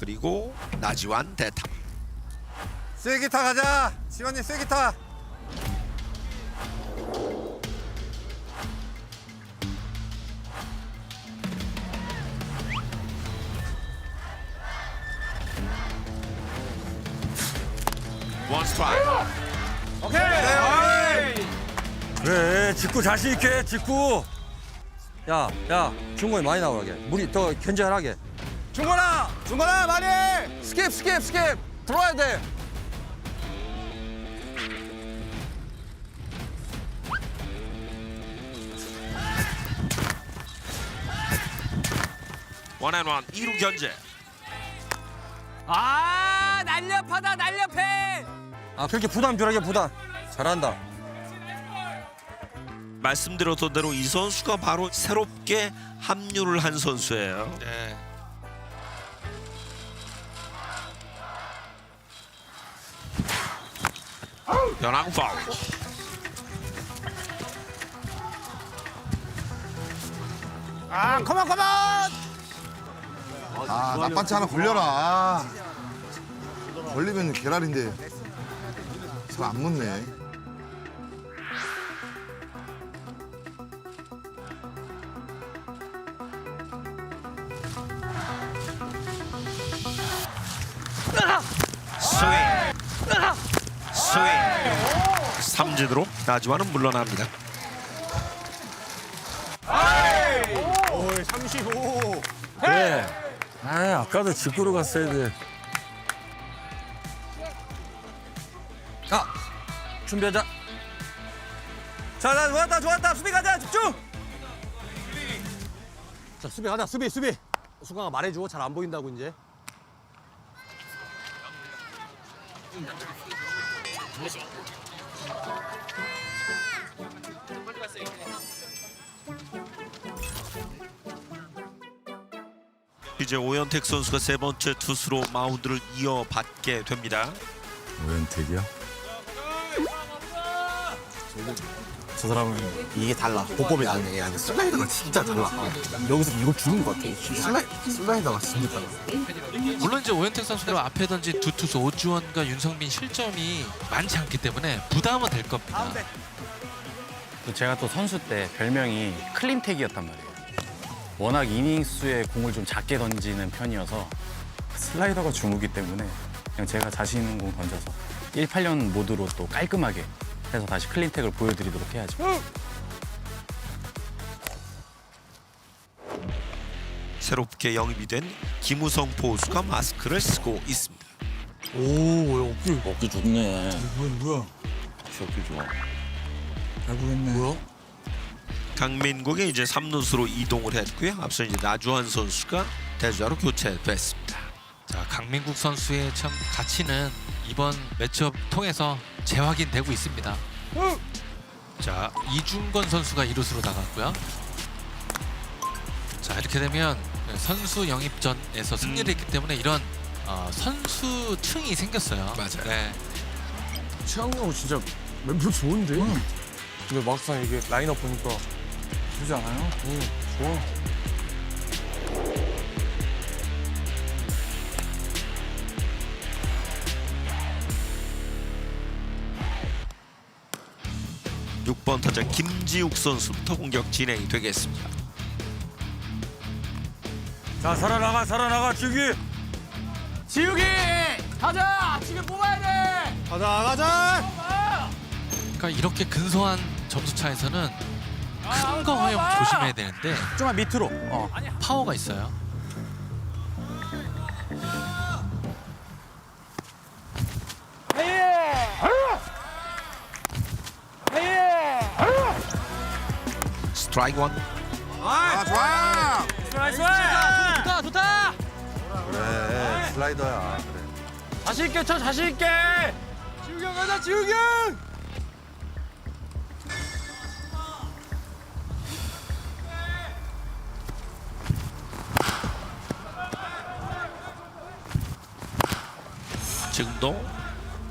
그리고 나지완 대탑. 쐐기타 가자. 지원님 쐐기타. 원 스트라이크. 그래 직구 자신 있게 직구 야야 중국에 많이 나오게 물이 더 견제하게 중건아, 중건아 많이. 스킵 스킵 스킵 들어와야 돼 원앤원 2루 견제. 아 날렵하다 날렵해 아 그렇게 부담 덜하게 부담 잘한다 말씀드렸던 대로 이 선수가 바로 새롭게 합류를 한 선수예요. 네. 연하고 파울. 아, 컴온 컴온. 아, 나빠치 하나 걸려라. 아. 걸리면 계란인데. 잘 안 묻네. 삼진으로 나지완은 물러납니다. 오이 35. 그래 아 아까도 직구로 갔어야 돼아 아, 준비하자 자 자 좋았다 좋았다 수비 가자 집중. 자 수비 가자 수비 수비. 수강아 말해줘 잘 안 보인다고 이제. 이제 오현택 선수가 세 번째 투수로 마운드를 이어받게 됩니다. 오현택이야? 저 사람은 이게 달라. 보법이 다른 얘기야. 슬라이더가 진짜 달라. 여기서 이걸 주는 것 같아. 슬라이, 슬라이더가 진짜 달라. 물론 이제 오현택 선수가 앞에 던진 두 투수 오주원과 윤성민 실점이 많지 않기 때문에 부담은 될 겁니다. 또 제가 또 선수 때 별명이 클린텍이었단 말이에요. 워낙 이닝수에 공을 좀 작게 던지는 편이어서 슬라이더가 주무기 때문에 그냥 제가 자신 있는 공 던져서 18년 모드로 또 깔끔하게 해서 다시 클린텍을 보여드리도록 해야죠. 새롭게 영입이 된 김우성 포수가 마스크를 쓰고 있습니다. 어깨 좋네. 뭐야 뭐야? 어깨 좋아. 잘구했네 뭐야? 강민국이 이제 3루수로 이동을 했고요. 앞서 이제 나주환 선수가 대주자로 교체됐습니다. 자 강민국 선수의 참 가치는 이번 매치업 통해서 재확인되고 있습니다. 자 이중건 선수가 이루수로 나갔고요. 자 이렇게 되면 선수 영입전에서 승리를 했기 때문에 이런 어, 선수층이 생겼어요. 맞아요. 네. 최영우 형 진짜 멤버 좋은데. 근데 막상 이게 라인업 보니까 좋지 않아요? 응 좋아. 육 번 타자 김지욱 선수부터 공격 진행이 되겠습니다. 자 살아나가 살아나가 지우기 지우기 가자 지금 뽑아야 돼 가자 가자. 그러니까 이렇게 근소한 점수 차에서는 큰거 허용 조심해야 되는데 좀만 밑으로. 어. 파워가 있어요. 스트라이크 원. 아, 좋아! 좋다 좋다 그래 슬라이더야 그래 자신 있게 쳐 자신 있게 지우기 형 가자 지우기 형 지금도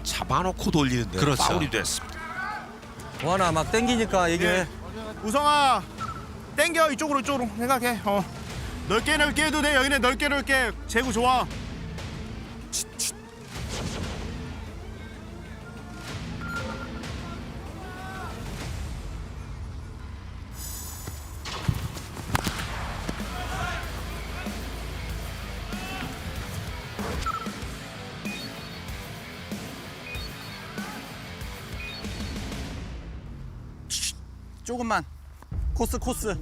잡아놓고 돌리는데 그렇죠. 파울이 됐습니다. 원아 막 땡기니까 얘기해 우성아 땡겨 이쪽으로 이쪽으로 생각해. 어. 넓게 넓게 해도 돼. 여기는 넓게 넓게. 제구 좋아. 조금만. 코스 코스.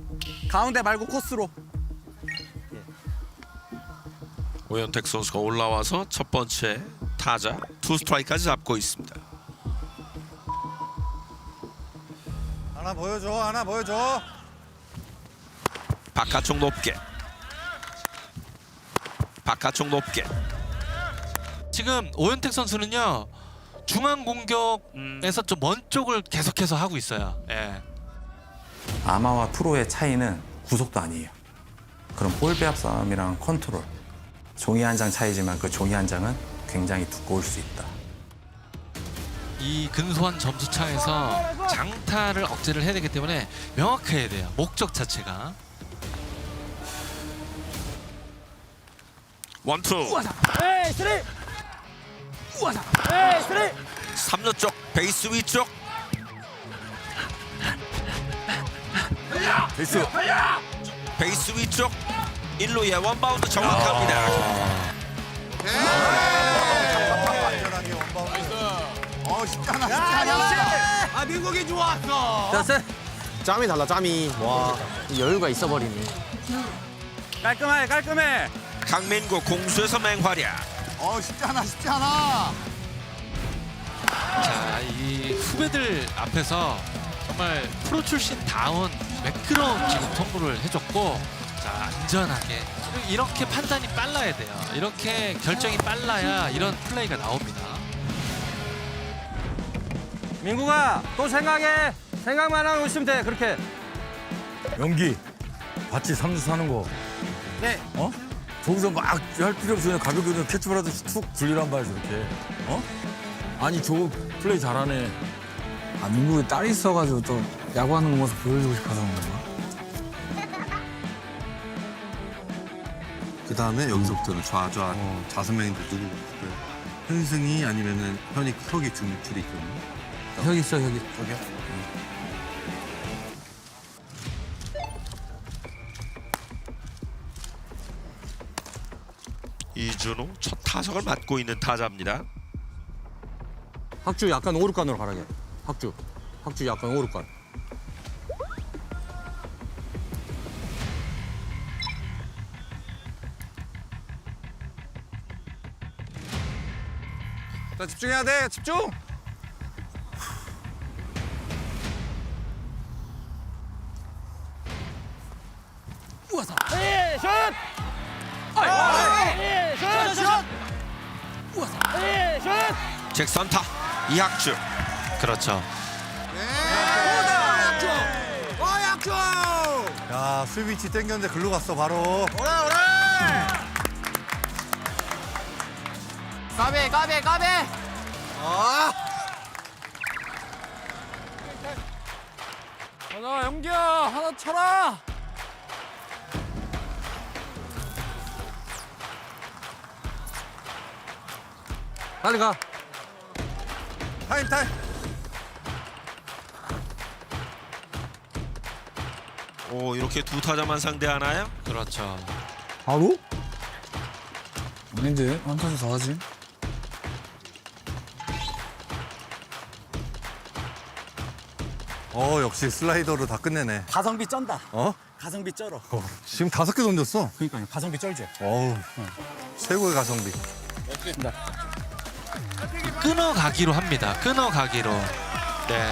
가운데 말고 코스로. 오현택 선수가 올라와서 첫 번째 타자 투 스트라이크까지 잡고 있습니다. 하나 보여줘 하나 보여줘 바깥쪽 높게 바깥쪽 높게 지금 오현택 선수는요 중앙 공격에서 좀 먼 쪽을 계속해서 하고 있어요. 예. 아마와 프로의 차이는 구속도 아니에요. 그럼 볼 배합 싸움이랑 컨트롤. 종이 한 장 차이지만 그 종이 한 장은 굉장히 두꺼울 수 있다. 이 근소한 점수 차에서 장타를 억제를 해야 되기 때문에 명확해야 돼요. 목적 자체가. 원투 에이 쓰리 에이 쓰리 3루 쪽 베이스 위쪽 베이스. 베이스 위쪽. 1루에 원바운드 정확합니다. 어 쉽지 않아 쉽지 않아. 아 민국이 좋았어. 자, 셋. 짬이 달라, 짬이. 와, 여유가 있어 버리네. 깔끔해 깔끔해. 강민구 공수에서 맹활약. 어 쉽지 않아 쉽지 않아. 자, 이 후배들 앞에서 정말 프로 출신 다운 매끄러운 지금 통보를 해줬고 자 안전하게 이렇게 판단이 빨라야 돼요. 이렇게 결정이 빨라야 이런 플레이가 나옵니다. 민국아 또 생각해 생각만 하고 있으면 돼 그렇게 연기. 봤지 삼수 사는 거. 네. 어? 저기서 막 할 필요 없이 그냥 가볍게 그냥 캐치볼 하듯이 툭 굴리란 말이지 이렇게. 어? 아니 저 플레이 잘하네. 아, 민국에 딸이 있어가지고 또 야구하는 모습 보여주고 싶어서 그런 건가? 그 다음에 여기서부터는 좌좌 좌선명인데 누구? 현승이 아니면은 현이 혁이 등 둘이 있거든요. 여기 있어, 여기. 저기요? 이준호 첫 타석을 맡고 있는 타자입니다. 학주 약간 오르간으로 가라게 학주 학주 약간 오르간 자 집중해야 돼. 집중. 에이 슛 에이 슛 에이 슛 잭선타. 이학주. 그렇죠. 야 수비치 땡겼는데 글로 갔어 바로. 까베, 까베, 까베. 하나 영기야 하나 쳐라! 빨리 가. 타임 타임 오 이렇게 두 타자만 상대하나요? 그렇죠. 바로? 아닌데, 한타수 더 하지. 어 역시 슬라이더로 다 끝내네 가성비 쩐다. 어? 가성비 쩔어. 지금 다섯 개 던졌어 그러니까요. 가성비 쩔죠. 어우 최고의 가성비 끊어가기로 합니다. 끊어가기로. 네.